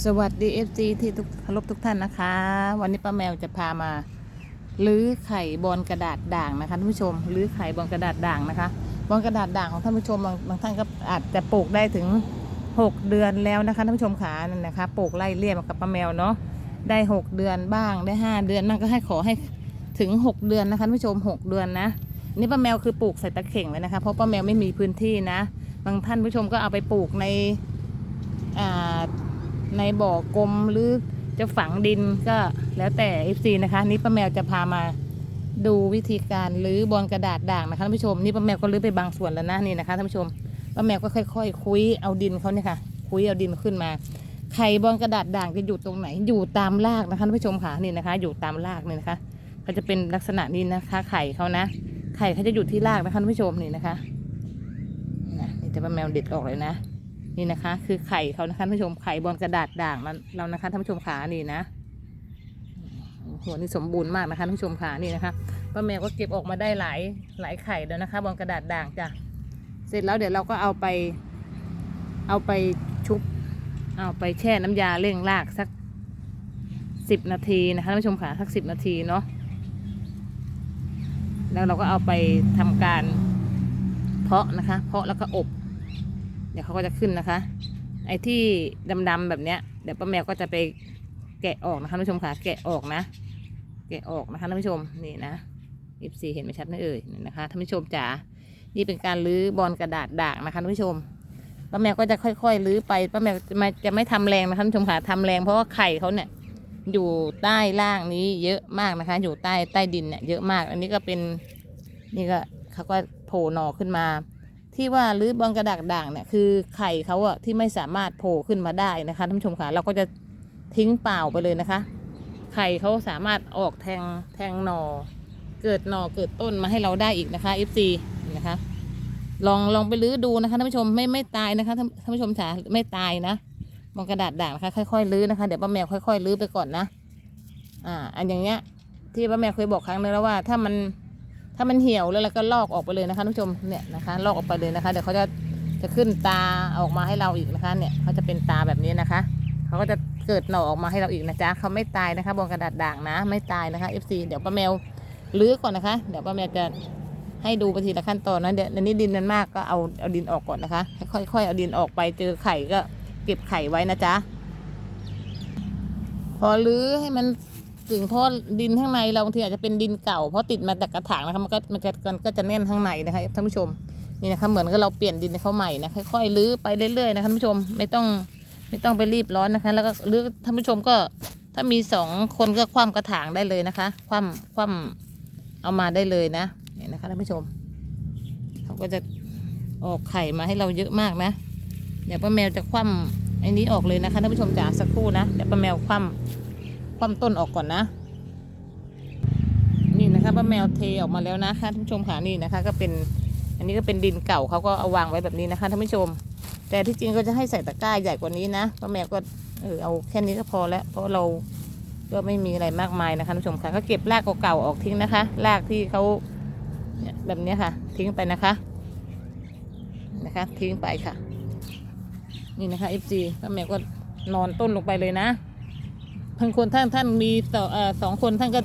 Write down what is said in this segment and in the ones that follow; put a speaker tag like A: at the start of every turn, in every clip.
A: สวัสดี FC ที่ทุกเคารพทุกท่านนะคะ วันนี้ป้าแมวจะพามาลื้อไข่บอลกระดาษด่างนะคะท่านผู้ชมลื้อไข่บอลกระดาษด่างนะคะบอลกระดาษด่างของท่านผู้ชมบางบางท่านก็อาจจะปลูกได้ถึง 6 เดือนแล้วนะคะท่านผู้ชมขานั่นนะคะปลูกไล่เลี่ยมกับป้าแมวเนาะได้ 6 เดือนบ้างได้ 5 เดือนบ้างก็ให้ขอให้ถึง 6 เดือนนะคะท่านผู้ชม 6 เดือนนะนี่ป้าแมวคือปลูกใส่ตะเข่งไว้นะคะเพราะป้าแมวไม่มีพื้นที่นะ บางท่านผู้ชมก็เอาไปปลูกใน ในบ่อกลมหรือจะฝังดินก็แล้วแต่ FC นะคะ นี่ป้าแมวจะพามาดูวิธีการรื้อบอลกระดาษด่างนะคะท่านผู้ชมนี่ป้าแมวก็รื้อไปบางส่วนแล้วนะนี่นะคะท่านผู้ชมป้าแมวก็ค่อยๆคุยเอาดินเขาเนี่ยค่ะ คุยเอาดินขึ้นมาไข่บอลกระดาษด่างจะอยู่ตรงไหนอยู่ตามรากนะคะท่านผู้ชมค่ะนี่นะคะ อยู่ตามรากนี่นะคะก็จะเป็นลักษณะนี้นะคะ ไข่เขานะไข่เขาจะอยู่ที่รากนะคะท่านผู้ชมนี่นะคะนะนี่จะป้าแมวเด็ดออกเลยนะ นี่นะคะ คือไข่เขานะคะท่านผู้ชมไข่บอลกระดาษด่างมันเรานะคะท่านผู้ชมขานี่นะหัวนี่สมบูรณ์มากนะคะท่านผู้ชมขานี่นะคะป้าแมวก็เก็บออกมาได้หลายหลายไข่แล้วนะคะบอลกระดาษด่างจ้ะเสร็จแล้วเดี๋ยวเราก็เอาไป เอาไปชุบเอาไปแช่น้ำยาเร่งรากสักสิบนาทีนะคะท่านผู้ชมขาสักสิบนาทีเนาะแล้วเราก็เอาไปทำการเพาะนะคะ เพาะแล้วก็อบ เดี๋ยวเขาก็จะขึ้นนะคะ ไอ้ที่ดำๆแบบเนี้ยเดี๋ยวป้าแมวก็จะไปแกะออกนะคะท่านผู้ชมค่ะแกะออกนะ แกะออกนะคะท่านผู้ชมนี่นะอิฟซีเห็นไหมชัดไหมเอ่ยนะคะท่านผู้ชมจ๋านี่เป็นการรื้อบอลกระดาษด่างนะคะท่านผู้ชมป้าแมวก็จะค่อยๆรื้อไปป้าแมวจะไม่จะไม่ทำแรงนะคะท่านผู้ชมค่ะทำแรงเพราะว่าไข่เขาเนี่ยอยู่ใต้ล่างนี้เยอะมากนะคะ อยู่ใต้ใต้ดินเนี่ยเยอะมาก อันนี้ก็เป็นนี่ก็เขาก็โผล่หน่อขึ้นมา ที่ว่ารื้อบอลกระดาษด่างเนี่ยคือไข่เขาอะที่ไม่สามารถโผล่ขึ้นมาได้นะคะท่านผู้ชมค่ะเราก็จะทิ้งเปล่าไปเลยนะคะ ไข่เขาสามารถออกแทงแทงหน่อเกิดหน่อเกิดต้นมาให้เราได้อีกนะคะ FC นี่นะคะ ลองลองไปรื้อดูนะคะท่านผู้ชมไม่ไม่ตายนะคะท่านท่านผู้ชมจ๋าไม่ตายนะบอลกระดาษด่างนะคะค่อยๆรื้อนะคะเดี๋ยวป้าแมวค่อยๆรื้อไปก่อนนะ อ่า อันอย่างเงี้ย ที่ป้าแมวเคยบอกครั้งนึงแล้วว่าถ้ามัน ถ้ามันเหี่ยวแล้วเราก็ลอกออกไปเลยนะคะท่านผู้ชมเนี่ยนะคะลอกออกไปเลยนะคะ เดี๋ยวเขาจะจะขึ้นตาออกมาให้เราอีกนะคะ เนี่ยเขาจะเป็นตาแบบนี้นะคะเขาก็จะเกิดหน่อออกมาให้เราอีกนะจ๊ะเขาไม่ตายนะคะบนกระดาษด่างนะ ไม่ตายนะคะ FC เดี๋ยวป้าแมวลื้อก่อนนะคะ เดี๋ยวป้าแมวจะให้ดูไปทีละขั้นตอนนะเดี๋ยวนนี้ดินมันมากก็เอาเอาดินออกก่อนนะคะ ค่อยๆเอาดินออกไปเจอไข่ก็เก็บไข่ไว้นะจ๊ะพอลื้อให้มัน ถึงเพราะดินข้างในเราบางทีอาจจะเป็นดินเก่าเพราะติดมาจากกระถางนะคะมันก็มันจะมันก็จะแน่นข้างในนะคะท่านผู้ชมนี่นะคะเหมือนกับเราเปลี่ยนดินให้เขาใหม่นะค่อยๆรื้อไปเรื่อยๆนะท่านผู้ชมไม่ต้องไม่ต้องไปรีบร้อนนะคะ แล้วก็รื้อท่านผู้ชมก็ถ้ามีสองคนก็คว่ำกระถางได้เลยนะคะ คว่ำคว่ำเอามาได้เลยนะนี่นะคะท่านผู้ชมเขาก็จะออกไข่มาให้เราเยอะมากนะเดี๋ยวป้าแมวจะคว่ำไอ้นี้ออกเลยนะคะท่านผู้ชมจ๋าสักครู่นะเดี๋ยวป้าแมวคว่ำ ความต้นออกก่อนนะ นี่นะคะป้าแมวเทออกมาแล้วนะคะท่านผู้ชมค่ะนี่นะคะ ก็เป็น อันนี้ก็เป็นดินเก่าเขาก็เอาวางไว้แบบนี้นะคะท่านผู้ชม แต่ที่จริงก็จะให้ใส่ตะกร้าใหญ่กว่านี้นะป้าแมวก็เออเอาแค่นี้ก็พอแล้ว เพราะเราก็ไม่มีอะไรมากมายนะคะท่านผู้ชมค่ะก็เก็บรากเก่าๆออกทิ้งนะคะรากที่เขาแบบนี้ค่ะ ทิ้งไปนะคะนะคะทิ้งไปค่ะ นี่นะคะ FG ป้าแมวก็นอนต้นลงไปเลยนะ ทั้งคนท่านท่านมีต่อเอ่อสองคนท่านก็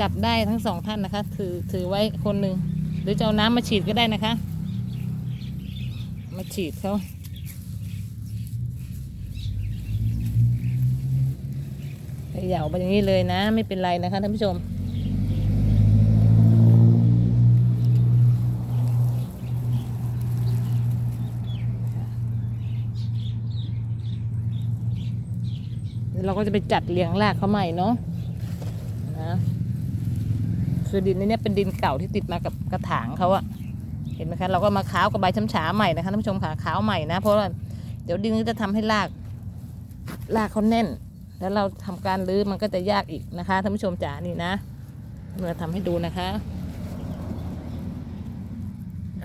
A: จับได้ทั้งสองท่านนะคะ ถือถือไว้คนหนึ่งหรือจะเอาน้ำมาฉีดก็ได้นะคะ มาฉีดเขาเขย่าไปอย่างนี้เลยนะ ไม่เป็นไรนะคะท่านผู้ชม เราก็จะไปจัดเลี้ยงรากเขาใหม่เนาะนะคือดินนี้เนี่ยเป็นดินเก่าที่ติดมากับกระถางเขาอะเห็นไหมคะเราก็มาค้าวกับใบช้ำฉาใหม่นะคะท่านผู้ชมค่ะค้าวใหม่นะ เพราะว่าเดี๋ยวดินก็จะทำให้รากรากเขาแน่น แล้วเราทำการรื้อมันก็จะยากอีกนะคะท่านผู้ชมจ๋านี่นะเมื่อทำให้ดูนะคะ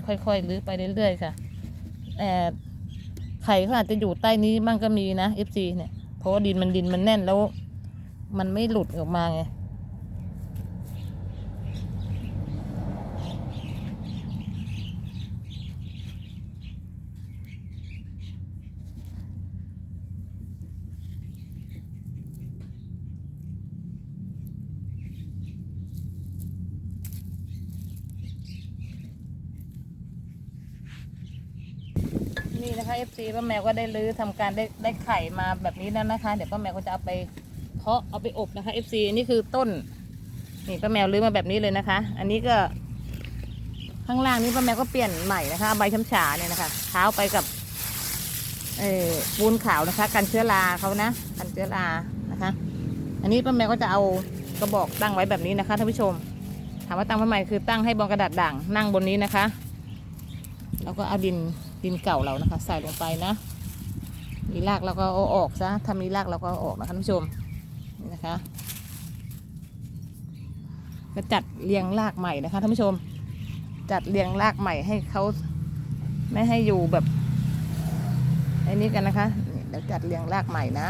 A: ค่อยๆรื้อไปเรื่อยๆค่ะแต่ไข่เขาอาจจะอยู่ใต้นี้บ้างก็มีนะ FC เนี่ย เพราะว่าดินมันดินมันแน่นแล้ว มันไม่หลุดออกมาไง นี่นะคะ FC ป้าแมวก็ได้ลื้อทำการได้ได้ไข่มาแบบนี้แล้วนะคะ เดี๋ยวป้าแมวก็จะเอาไปเพาะเอาไปอบนะคะ FC นี่คือต้น นี่ป้าแมวลื้อมาแบบนี้เลยนะคะ อันนี้ก็ข้างล่างนี้ป้าแมวก็เปลี่ยนใหม่นะคะ ใบช้ำฉาเนี่ยนะคะเท้าไปกับเออปูนขาวนะคะ กันเชื้อราเขานะกันเชื้อรานะคะ อันนี้ป้าแมวก็จะเอากระบอกตั้งไว้แบบนี้นะคะท่านผู้ชม ถามว่าตั้งทำไมคือตั้งให้บนกระดาษด่างนั่งบนนี้นะคะ แล้วก็เอาดิน ดินเก่าเรานะคะ ใส่ลงไปนะมีรากเราก็เอาออกซะถ้ามีรากเราก็เอาออกนะคะท่านผู้ชมนี่นะคะก็จัดเรียงรากใหม่นะคะท่านผู้ชม จัดเรียงรากใหม่ให้เขาไม่ให้อยู่แบบไอ้นี้กันนะคะเดี๋ยวจัดเรียงรากใหม่นะ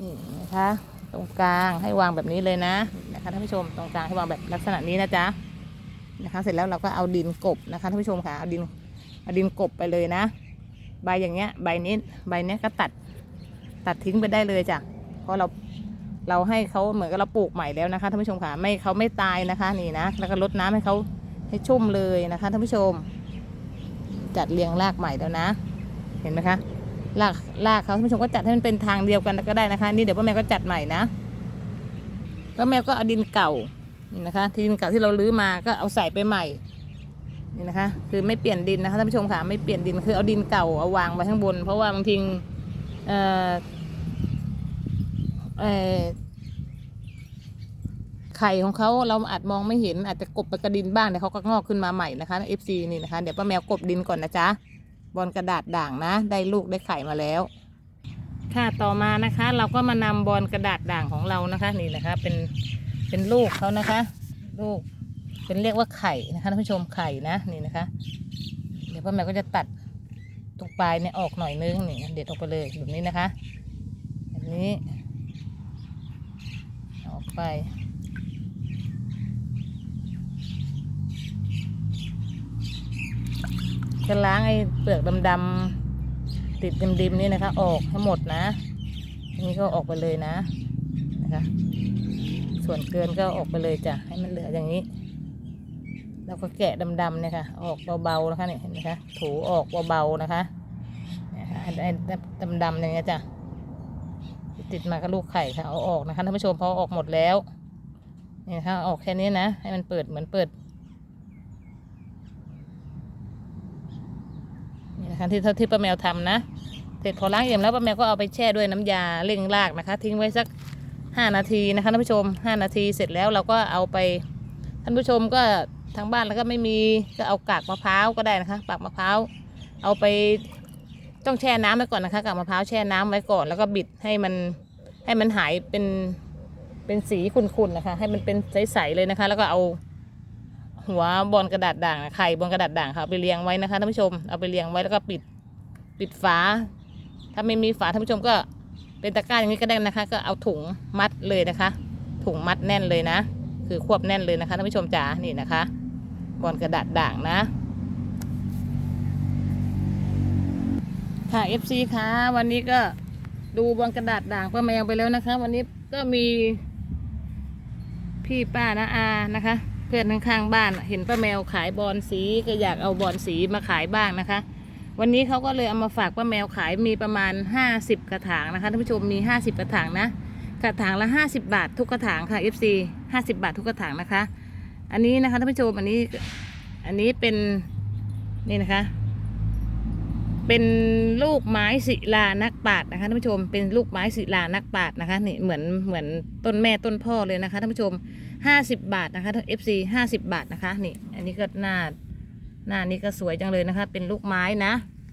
A: นี่นะคะ ตรงกลางให้วางแบบนี้เลยนะนะคะท่านผู้ชมตรงกลางให้วางแบบลักษณะนี้นะจ๊ะนะคะ เสร็จแล้วเราก็เอาดินกบนะคะท่านผู้ชมค่ะเอาดินเอาดินกบไปเลยนะ ใบอย่างเงี้ยใบนี้ใบเนี้ยก็ตัดตัดทิ้งไปได้เลยจ้ะเพราะเราเราให้เขาเหมือนกับเราปลูกใหม่แล้วนะคะท่านผู้ชมค่ะไม่เขาไม่ตายนะคะนี่นะแล้วก็รดน้ำให้เขาให้ชุ่มเลยนะคะท่านผู้ชม จัดเรียงรากใหม่แล้วนะ เห็นไหมคะ ลากลากเขาท่านผู้ชมก็จัดให้มันเป็นทางเดียวกันก็ได้นะคะ นี่เดี๋ยวป้าแมวก็จัดใหม่นะป้าแมวก็เอาดินเก่านี่นะคะที่ดินเก่าที่เราลื้อมาก็เอาใส่ไปใหม่นี่นะคะ คือไม่เปลี่ยนดินนะคะท่านผู้ชมค่ะไม่เปลี่ยนดินคือเอาดินเก่าเอาวางไว้ข้างบน เพราะว่าบางทีเอ่อเอ่อไข่ของเขาเราอาจมองไม่เห็นอาจจะกบไปกระดินบ้างเดี๋ยวเขาก็งอกขึ้นมาใหม่นะคะ FC นี่นะคะ เดี๋ยวป้าแมวกบดินก่อนนะจ๊ะ บอลกระดาษด่างนะ ได้ลูกได้ไข่มาแล้ว ค่ะต่อมานะคะ เราก็มานำบอลกระดาษด่างของเรานะคะ นี่นะคะ เป็นเป็นลูกเขานะคะ ลูก เป็นเรียกว่าไข่นะคะท่านผู้ชมไข่นะนี่นะคะ เดี๋ยวพ่อแม่ก็จะตัดตรงปลายเนี่ยออกหน่อยนึงนี่เด็ดออกไปเลยแบบนี้นะคะแบบนี้ออกไป จะล้างไอ้เปลือกดำๆติดดิมๆนี่นะคะ ออกให้หมดนะอันนี้ก็ออกไปเลยนะนะคะ ส่วนเกินก็ออกไปเลยจ้ะให้มันเหลืออย่างนี้แล้วก็แกะดำๆเนี่ยค่ะออกเบาๆนะคะเนี่ยเห็นไหมคะถูออกเบาๆนะคะเนี่ยค่ะไอ้ดำๆอย่างเงี้ยจ้ะติดมากับลูกไข่ค่ะเอาออกนะคะท่านผู้ชมพราะออกหมดแล้วนี่นะคะออกแค่นี้นะ ให้มันเปิดเหมือนเปิด นะคะที่ที่ป้าแมวทำนะเสร็จพอล้างเอี่ยมแล้วป้าแมวก็เอาไปแช่ด้วยน้ำยาเร่งรากนะคะ ทิ้งไว้สักห้านาทีนะคะท่านผู้ชมห้านาทีเสร็จแล้วเราก็เอาไปท่านผู้ชมก็ทางบ้านแล้วก็ไม่มีก็เอากากมะพร้าวก็ได้นะคะกากมะพร้าวเอาไปต้องแช่น้ำไว้ก่อนนะคะกากมะพร้าวแช่น้ำไว้ก่อนแล้วก็บิดให้มันให้มันหายเป็นเป็นสีขุ่นๆนะคะ ให้มันเป็นใสๆเลยนะคะ แล้วก็เอา หัวบอลกระดาษด่างอะไข่บอลกระดาษด่างค่ะเอาไปเรียงไว้นะคะท่านผู้ชมเอาไปเรียงไว้แล้วก็ปิดปิดฝา ถ้าไม่มีฝาท่านผู้ชมก็เป็นตะกร้าอย่างนี้ก็ได้นะคะ ก็เอาถุงมัดเลยนะคะ ถุงมัดแน่นเลยนะ คือควบแน่นเลยนะคะท่านผู้ชมจ๋านี่นะคะ บอลกระดาษด่างนะค่ะ FC คะวันนี้ก็ดูบอลกระดาษด่างป้าแมวไปแล้วนะคะ วันนี้ก็มีพี่ป้านะอานะคะ พื่อนข้างๆบ้าน เห็นป้าแมวขายบอลสีก็อยากเอาบอลสีมาขายบ้างนะคะ วันนี้เขาก็เลยเอามาฝากป้าแมวขายมีประมาณ 50 กระถางนะคะท่านผู้ชมมี 50 กระถางนะกระถางละ 50 บาท ทุกกระถางค่ะ FC 50 บาททุกกระถางนะคะ อันนี้นะคะท่านผู้ชมอันนี้อันนี้เป็นนี่นะคะ เป็นลูกไม้ศิลานักปาชญ์นะคะท่านผู้ชม เป็นลูกไม้ศิลานักปาชญ์นะคะนี่เหมือนเหมือนต้นแม่ต้นพ่อเลยนะคะท่านผู้ชมห้าสิบบาทนะคะ FC ห้าสิบบาทนะคะนี่ อันนี้ก็หน้าหน้านี้ก็สวยจังเลยนะคะ เป็นลูกไม้นะ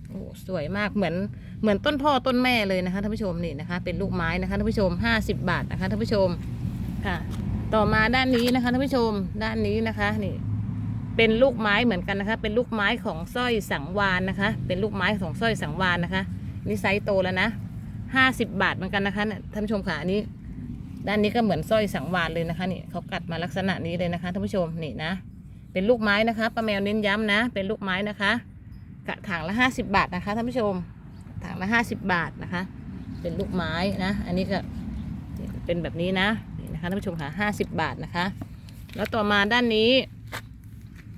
A: โอ้สวยมากเหมือนเหมือนต้นพ่อต้นแม่เลยนะคะท่านผู้ชมนี่นะคะ เป็นลูกไม้นะคะท่านผู้ชมห้าสิบบาทนะคะท่านผู้ชมค่ะ ต่อมาด้านนี้นะคะท่านผู้ชมด้านนี้นะคะนี่ เป็นลูกไม้เหมือนกันนะคะ เป็นลูกไม้ของสร้อยสังวานนะคะ เป็นลูกไม้ของสร้อยสังวานนะคะนี่ไซส์โตแล้วนะห้าสิบบาทเหมือนกันนะคะท่านผู้ชมค่ะอันนี้ ด้านนี้ก็เหมือนสร้อยสังวานเลยนะคะนี่เขากัดมาลักษณะนี้เลยนะคะท่านผู้ชมนี่นะ เป็นลูกไม้นะคะป้าแมวเน้นย้ำนะ เป็นลูกไม้นะคะกระถางละห้าสิบาทนะคะท่านผู้ชมถางละห้าสิบบาทนะคะ เป็นลูกไม้นะ อันนี้ก็เป็นแบบนี้นะนี่นะคะท่านผู้ชมค่ะห้าสิบบาทนะคะ แล้วต่อมาด้านนี้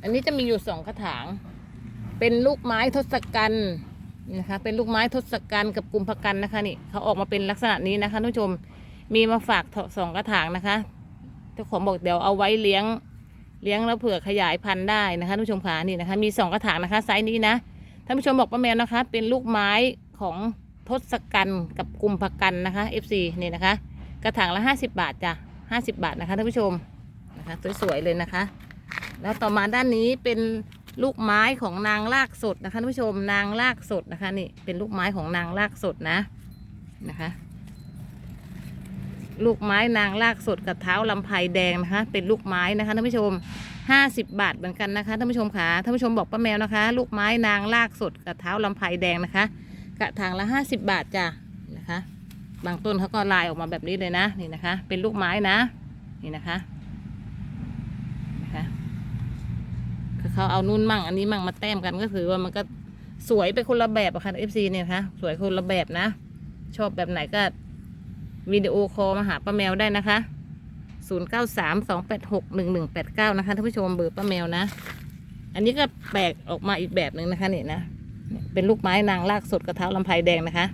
A: อันนี้จะมีอยู่สองกระถาง เป็นลูกไม้ทศกัณฐ์นะคะ เป็นลูกไม้ทศกัณฐ์กับกุมภกันนะคะนี่เขาออกมาเป็นลักษณะนี้นะคะท่านผู้ชม มีมาฝากสองกระถางนะคะเจ้าของบอกเดี๋ยวเอาไว้เลี้ยงเลี้ยงแล้วเผื่อขยายพันธุ์ได้นะคะท่านผู้ชมขานี่นะคะ มีสองกระถางนะคะไซส์นี้นะท่านผู้ชมบอกป้าแมวนะคะ เป็นลูกไม้ของทศกัณฐ์กับกุมภกันนะคะ FC นี่นะคะ กระถางละ 50 บาทจ้ะ50 บาทนะคะท่านผู้ชมนะคะสวยๆเลยนะคะ แล้วต่อมาด้านนี้เป็นลูกไม้ของนางลากสดนะคะท่านผู้ชมนางลากสดนะคะนี่เป็นลูกไม้ของนางลากสดนะนะคะ ลูกไม้นางลากสดกับเท้าลำไพแดงนะคะ เป็นลูกไม้นะคะท่านผู้ชม50บาทเหมือนกันนะคะท่านผู้ชมค่ะท่านผู้ชมบอกป้าแมวนะคะ ลูกไม้นางลากสดกับเท้าลำไพแดงนะคะกระถางละ50บาทจ้ะนะคะ บางต้นเขาก็ลายออกมาแบบนี้เลยนะนี่นะคะ เป็นลูกไม้นะนี่นะคะคือ เขาเอานุ่นมั่ง อันนี้มั่งมาแต้มกันก็คือว่ามันก็สวยไปคนละแบบอะค่ะเอฟซีเนี่ยนะคะสวยคนละแบบนะ ชอบแบบไหนก็วิดีโอคอลมาหาป้าแมวได้นะคะ 0 9 3 2 8 6 1 1 8 9 นะคะท่านผู้ชมเบอร์ป้าแมวนะ อันนี้ก็แปลกออกมาอีกแบบหนึ่งนะคะนี่นะเนี่ยเป็นลูกไม้นางลากสดกระเท้าลำไพแดงนะคะ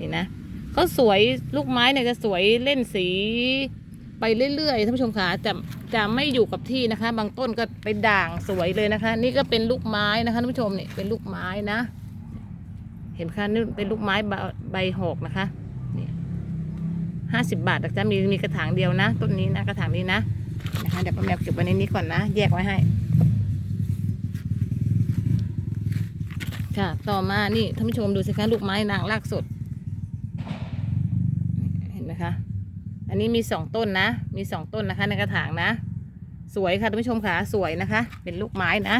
A: นี่นะเขาสวยลูกไม้เนี่ยจะสวยเล่นสี ไปเรื่อยๆท่านผู้ชมคะจะจะไม่อยู่กับที่นะคะ บางต้นก็ไปด่างสวยเลยนะคะ นี่ก็เป็นลูกไม้นะคะท่านผู้ชมเนี่ยเป็นลูกไม้นะ เห็นค่ะนี่เป็นลูกไม้ใบหอกนะคะนี่ห้าสิบบาทแต่จะมีมีกระถางเดียวนะต้นนี้นะกระถางนี้นะนะคะเดี๋ยวป้าแมวเก็บไว้ในนี้ก่อนนะ แยกไว้ให้ ค่ะต่อมานี่ท่านผู้ชมดูสิคะลูกไม้นางรากสด เห็นไหมคะ อันนี้มีสองต้นนะ มีสองต้นนะคะ ในกระถางนะ สวยค่ะท่านผู้ชมค่ะสวยนะคะ เป็นลูกไม้นะ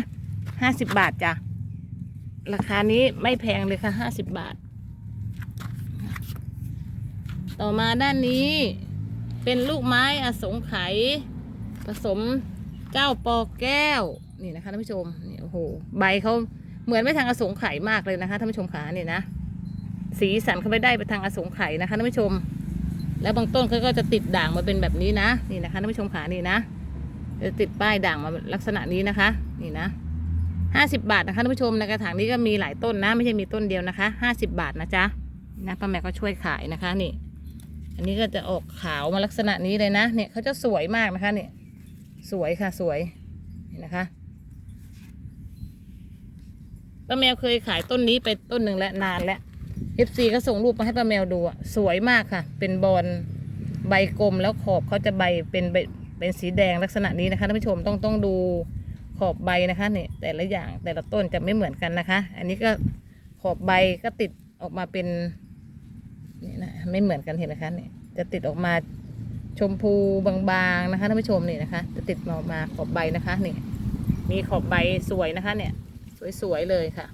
A: ห้าสิบบาทจ้ะราคานี้ไม่แพงเลยค่ะห้าสิบบาท ต่อมาด้านนี้เป็นลูกไม้อสงไขยผสมเจ้าปอแก้วนี่นะคะท่านผู้ชมนี่โอ้โหใบเขาเหมือนไม่ทางอสงไขยมากเลยนะคะท่านผู้ชมขาเนี่ยนะ สีสันเขาไม่ได้ไปทางอสงไขยนะคะท่านผู้ชม แล้วบางต้นเขาก็จะติดด่างมาเป็นแบบนี้นะ นี่นะคะท่านผู้ชมขานี่นะจะติดป้ายด่างมาลักษณะนี้นะคะ นี่นะห้าสิบาทนะคะท่านผู้ชมในกระถางนี้ก็มีหลายต้นนะ ไม่ใช่มีต้นเดียวนะคะห้าสิบาทนะจ๊ะนะป้าแม่ก็ช่วยขายนะคะนี่ อันนี้ก็จะออกขาวมาลักษณะนี้เลยนะ เนี่ยเขาจะสวยมากนะคะ เนี่ย สวยค่ะสวยเห็นะคะป้าแมวเคยขายต้นนี้ไปต้นหนึ่งแล้วนานแล้ว เอฟซีก็ส่งรูปมาให้ป้าแมวดูอะสวยมากค่ะ เป็นบอลใบกลมแล้วขอบเขาจะใบเป็นใบเป็นสีแดงลักษณะนี้นะคะท่านผู้ชมต้องต้องดูขอบใบนะคะเนี่ยแต่ละอย่างแต่ละต้นจะไม่เหมือนกันนะคะ อันนี้ก็ขอบใบก็ติดออกมาเป็นนี่นะไม่เหมือนกันเห็นนะคะเนี่ยจะติดออกมาชมพูบางๆนะคะท่านผู้ชมนี่นะคะ จะติดออกมาขอบใบนะคะนี่มีขอบใบสวยนะคะเนี่ย สวยๆเลยค่ะ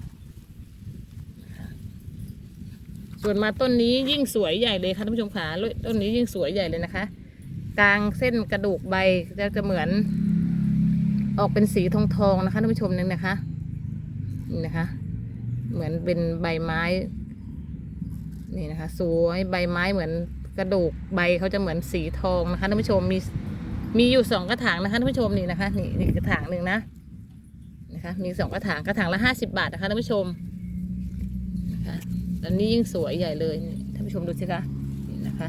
A: ส่วนมาต้นนี้ยิ่งสวยใหญ่เลยค่ะท่านผู้ชมขาต้นนี้ยิ่งสวยใหญ่เลยนะคะ กลางเส้นกระดูกใบจะจะเหมือน ออกเป็นสีทองทองนะคะท่านผู้ชมนี่นะคะนี่นะคะ เหมือนเป็นใบไม้นี่นะคะ สวยใบไม้เหมือนกระดูกใบเขาจะเหมือนสีทองนะคะท่านผู้ชมมีมีอยู่สองกระถางนะคะท่านผู้ชมนี่นะคะ นี่นี่กระถางหนึ่งนะนะคะ มีสองกระถางกระถางละห้าสิบาทนะคะท่านผู้ชม อันนี้ยิ่งสวยใหญ่เลยท่านผู้ชมดูสิคะนี่นะคะ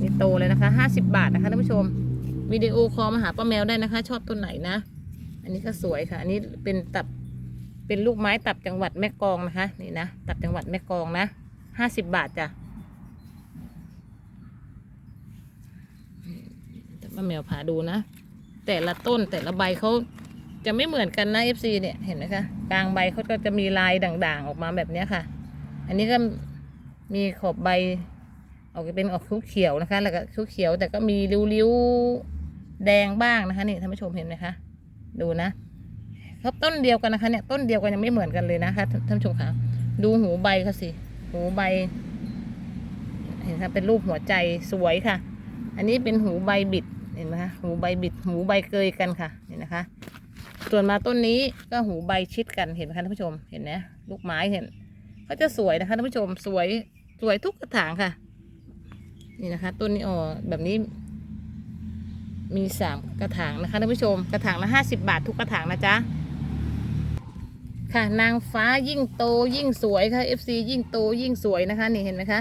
A: นี่โตเลยนะคะห้าสิบาทนะคะท่านผู้ชมวิดีโอคอลมาหาป้าแมวได้นะคะ ชอบต้นไหนนะ อันนี้ก็สวยค่ะ อันนี้เป็นตับเป็นลูกไม้ตับจังหวัดแม่กองนะคะนี่นะตับจังหวัดแม่กองนะห้าสิบบาทจ้ะป้าแมวพาดูนะ แต่ละต้นแต่ละใบเขาจะไม่เหมือนกันนะ FC เนี่ยเห็นไหมคะกลางใบเขาก็จะมีลายด่างๆออกมาแบบนี้ค่ะ อันนี้ก็มีขอบใบ ออกเป็นออกเขียวนะคะ แล้วก็เขียวแต่ก็มีริ้วๆแดงบ้างนะคะนี่ท่านผู้ชมเห็นไหมคะ ดูนะเขาต้นเดียวกันนะคะ เนี่ยต้นเดียวกันยังไม่เหมือนกันเลยนะคะท่านผู้ชมคะดูหูใบเขาสิหูใบ เห็นคะเป็นรูปหัวใจสวยค่ะ อันนี้เป็นหูใบบิดเห็นไหมคะหูใบบิดหูใบเกยกันค่ะเห็นนะคะ ส่วนมาต้นนี้ก็หูใบชิดกันเห็นไหมคะท่านผู้ชมเห็นไหมลูกไม้เห็น เขาจะสวยนะคะท่านผู้ชมสวยสวยทุกกระถางค่ะ นี่นะคะต้นนี้อ๋อแบบนี้ มีสามกระถางนะคะท่านผู้ชมกระถางละห้าสิบาททุกกระถางนะจ๊ะค่ะนางฟ้ายิ่งโตยิ่งสวยค่ะ FC ยิ่งโตยิ่งสวยนะคะ นี่เห็นไหมคะ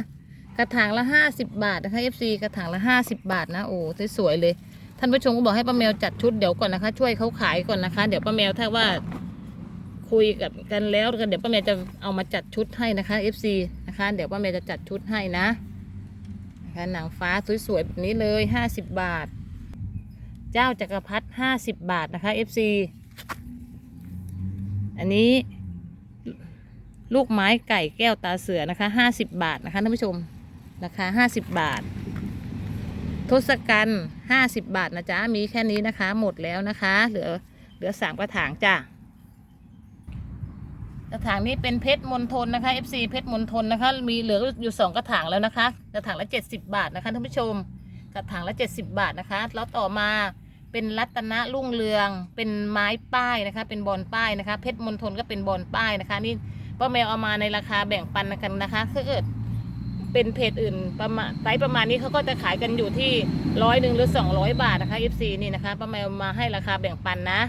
A: กระถางละห้าสิบบาทนะคะ FC กระถางละห้าสิบบาทนะโอ้สวยๆเลยท่านผู้ชมก็บอกให้ป้าแมวจัดชุดเดี๋ยวก่อนนะคะ ช่วยเขาขายก่อนนะคะ เดี๋ยวป้าแมวถ้าว่า คุยกับกันแล้วเดี๋ยวป้าแมวจะเอามาจัดชุดให้นะคะ FC นะคะ เดี๋ยวป้าแมวจะจัดชุดให้นะนะคะหนังฟ้าสวยๆแบบนี้เลยห้าสิบบาท เจ้าจักรพรรดิห้าสิบบาทนะคะ FC อันนี้ลูกไม้ไก่แก้วตาเสือนะคะห้าสิบบาทนะคะท่านผู้ชมราคาห้าสิบบาท ทศกัณฐ์ห้าสิบบาทนะจ๊ะมีแค่นี้นะคะ หมดแล้วนะคะ เหลือเหลือสามกระถางจ้ะ กระถางนี้เป็นเพชรมณฑลนะคะ FC เพชรมณฑลนะคะ มีเหลืออยู่สองกระถางแล้วนะคะ กระถางละเจ็ดสิบบาทนะคะท่านผู้ชม กระถางละเจ็ดสิบบาทนะคะ แล้วต่อมาเป็นรัตนรุ่งเรือง เป็นไม้ป้ายนะคะ เป็นบอลป้ายนะคะ เพชรมณฑลก็เป็นบอลป้ายนะคะนี่ป้าแมวเอามาในราคาแบ่งปันกันนะคะถ้าเกิดเป็นเพจอื่นประมาณไซส์ประมาณนี้เขาก็จะขายกันอยู่ที่ร้อยหนึ่งหรือสองร้อยบาทนะคะ FC นี่นะคะป้าแมวมาให้ราคาแบ่งปันนะ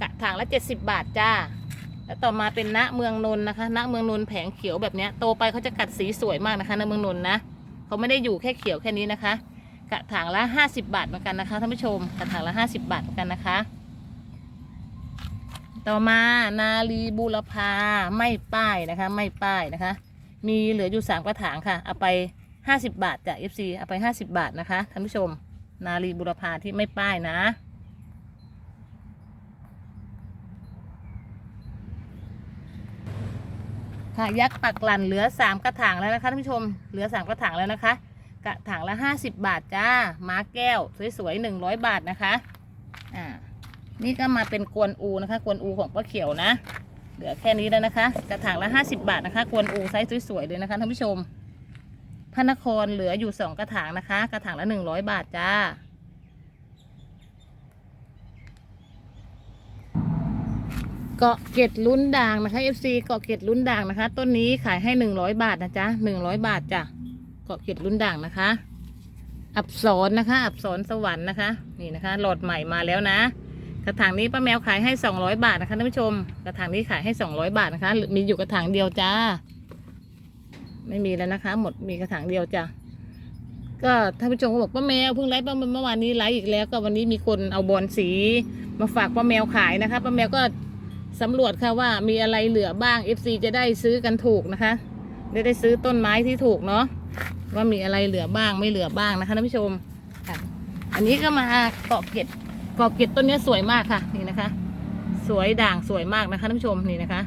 A: กระถางละเจ็ดสิบบาทจ้า แล้วต่อมาเป็นณเมืองนนท์นะคะณเมืองนนท์แผงเขียวแบบนี้โตไปเขาจะกัดสีสวยมากนะคะณเมืองนนท์นะเขาไม่ได้อยู่แค่เขียวแค่นี้นะคะ กระถางละห้าสิบบาทเหมือนกันนะคะท่านผู้ชมกระถางละห้าสิบบาทเหมือนกันนะคะ ต่อมานาลีบูรพาไม่ป้ายนะคะ ไม่ป้ายนะคะ มีเหลืออยู่สามกระถางค่ะเอาไปห้าสิบบาทจาก FC เอาไปห้าสิบบาทนะคะท่านผู้ชม นาลีบูรพาที่ไม่ป้ายนะ ค่ะยักษ์ปักหลันเหลือสามกระถางแล้วนะคะท่านผู้ชม เหลือสามกระถางแล้วนะคะ กระถางละห้าสิบบาทจ้าม้าแก้ว สวยๆหนึ่งร้อยบาทนะคะอ่านี่ก็มาเป็นกวนอูนะคะ กวนอูของป้าเขียวนะ เหลือแค่นี้แล้วนะคะ กระถางละห้าสิบบาทนะคะ กวนอูไซส์สวยๆเลยนะคะท่านผู้ชมพระนครเหลืออยู่สองกระถางนะคะ กระถางละหนึ่งร้อยบาทจ้า เกาะเกตลุ้นด่างนะคะ FC เกาะเกตลุ้นด่างนะคะ ต้นนี้ขายให้หนึ่งร้อยบาทนะจ๊ะหนึ่งร้อยบาทจ้ะเกาะเกตลุ้นด่างนะคะ อับสรนนะคะ อับสรสวรรค์นะคะ นี่นะคะ หลอดใหม่มาแล้วนะ กระถางนี้ป้าแมวขายให้สองร้อยบาทนะคะท่านผู้ชม กระถางนี้ขายให้สองร้อยบาทนะคะ มีอยู่กระถางเดียวจ้า ไม่มีแล้วนะคะ หมดมีกระถางเดียวจ้ะก็ท่านผู้ชมก็บอกป้าแมวเพิ่งไลฟ์ป้าเมื่อวานนี้ไลฟ์อีกแล้ว ก็วันนี้มีคนเอาบอลสี มาฝากป้าแมวขายนะคะป้าแมวก็ สำรวจค่ะว่ามีอะไรเหลือบ้าง FC จะได้ซื้อกันถูกนะคะได้ได้ซื้อต้นไม้ที่ถูกเนาะว่ามีอะไรเหลือบ้างไม่เหลือบ้างนะคะท่านผู้ชมค่ะ อันนี้ก็มาเกาะเกร็ดเกาะเกร็ดต้นนี้สวยมากค่ะนี่นะคะ สวยด่างสวยมากนะคะท่านผู้ชมนี่นะคะ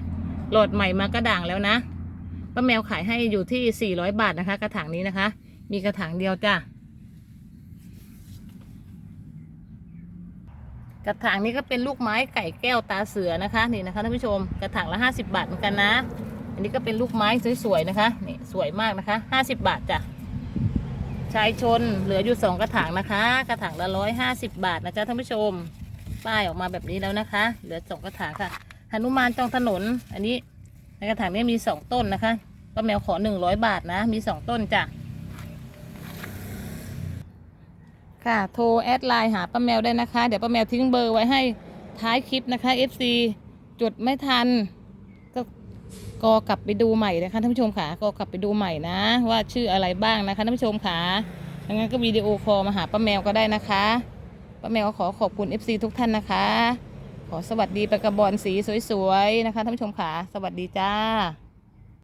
A: โหลดใหม่มาก็ด่างแล้วนะป้าแมวขายให้อยู่ที่ 400 บาทนะคะ กระถางนี้นะคะ มีกระถางเดียวจ้ะ กระถางนี้ก็เป็นลูกไม้ไก่แก้วตาเสือนะคะนี่นะคะท่านผู้ชมกระถางละห้าสิบาทเหมือนกันนะ อันนี้ก็เป็นลูกไม้สวยๆนะคะนี่สวยมากนะคะห้าสิบาทจ้ะชายชนเหลืออยู่สองกระถางนะคะ กระถางละร้อยห้าสิบบาทนะจ๊ะท่านผู้ชม ป้ายออกมาแบบนี้แล้วนะคะ เหลือสองกระถางค่ะหนุมานจองถนน อันนี้ในกระถางนี้มีสองต้นนะคะป้าแมวขอหนึ่งร้อยบาทนะมีสองต้นจ้ะ ค่ะ โทรแอดไลน์หาป้าแมวได้นะคะ เดี๋ยวป้าแมวทิ้งเบอร์ไว้ให้ท้ายคลิปนะคะ FC จดไม่ทัน ก็กอกลับไปดูใหม่นะคะท่านผู้ชมค่ะกอกลับไปดูใหม่นะ ว่าชื่ออะไรบ้างนะคะท่านผู้ชมค่ะงั้นก็วิดีโอคอลมาหาป้าแมวก็ได้นะคะป้าแมวขอขอบคุณ FC ทุกท่านนะคะ ขอสวัสดีปกระบอนสีสวยๆนะคะท่านผู้ชมค่ะ สวัสดีจ้า